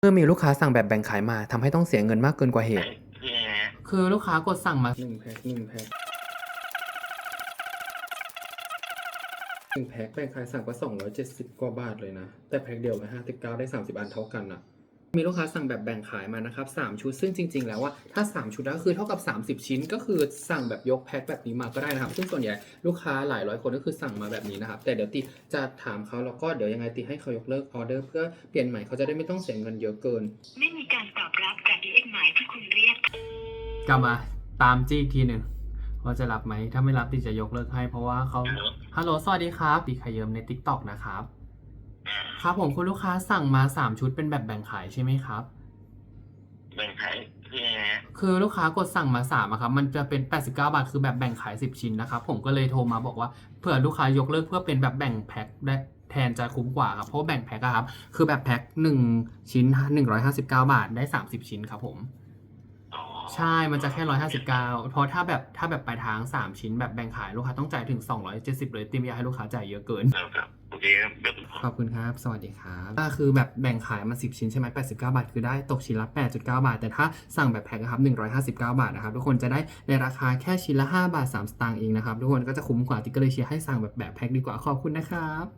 เมื่อมีลูกค้าสั่งแบบแบ่งขายมาทำให้ต้องเสียเงินมากเกินกว่าเหตุ คือยังไงฮะคือลูกค้ากดสั่งมาหนึ่งแพ็คหนึ่งแพ็คหนึ่งแพ็คแบ่งขายสั่งก็สองร้อยเจ็ดสิบกว่าบาทเลยนะ แต่แพ็คเดียวไปห้าสิบเก้าได้สามสิบอันเท่ากันอะ มีลูกค้าสั่งแบบแบ่งขายมานะครับสามชุดซึ่งจริง ๆ แล้วว่าถ้า 3 ชุดก็คือเท่ากับ 30 ชิ้น ก็คือสั่งแบบยกแพ็คแบบนี้มาก็ได้นะครับ ซึ่งส่วนใหญ่ลูกค้าหลายร้อยคนก็คือสั่งมาแบบนี้นะครับแต่เดี๋ยวติจะถามเขาแล้วก็เดี๋ยวยังไงติให้เขายกเลิกออเดอร์เพื่อเปลี่ยนใหม่เขาจะได้ไม่ต้องเสียเงินเยอะเกิน ไม่มีการตอบรับการที่เอ็กหมายที่คุณเรียกกลับมาตามจี้อีกทีหนึ่งว่าจะรับไหมถ้าไม่รับติจะยกเลิกให้เพราะว่าเขาฮัลโหลฮัลโหลสวัสดีครับตีขยเยิมใน t ิ k t o k นะครับอ่า ครับผมคุณลูกค้าสั่งมา3ชุดเป็นแบบแบ่งขายใช่ไหมครับ แบ่งขายคือยังไงฮะคือลูกค้ากดสั่งมา3อะครับมันจะเป็น89บาทคือแบบแบ่งขาย 10 ชิ้นนะครับผมก็เลยโทรมาบอกว่าเผื่อลูกค้ายกเลิกเพื่อเป็นแบบแบ่งแพ็คได้แทนจะคุ้มกว่าครับเพราะว่าแบ่งแพ็คอะครับ คือแบบแพ็ค1ชิ้น159 บาทได้ 30 ชิ้นครับผม อ๋อใช่มันจะแค่ 159 เพราะถ้าแบบถ้าแบบปลายทาง 3 ชิ้นแบบแบ่งขายลูกค้าต้องจ่ายถึง 270 เลยติมอยากให้ลูกค้าจ่ายเยอะเกิน ครับครับโอ เคครับขอบคุณครับ สวัสดีครับก็คือแบบแบ่งขายมา 10 ชิ้นใช่ไหม89 บาท คือได้ตกชิ้นละ 8.9 บาท แต่ถ้าสั่งแบบแพ็คครับ 159 บาทนะครับทุกคนจะได้ในราคาแค่ชิ้นละ 5 บาท 3 สตางค์เองนะครับทุกคนก็จะคุ้มกว่าที่กก็เลยเชียร์ให้สั่งแบบแบบแพ็คดีกว่าขอบคุณนะครับ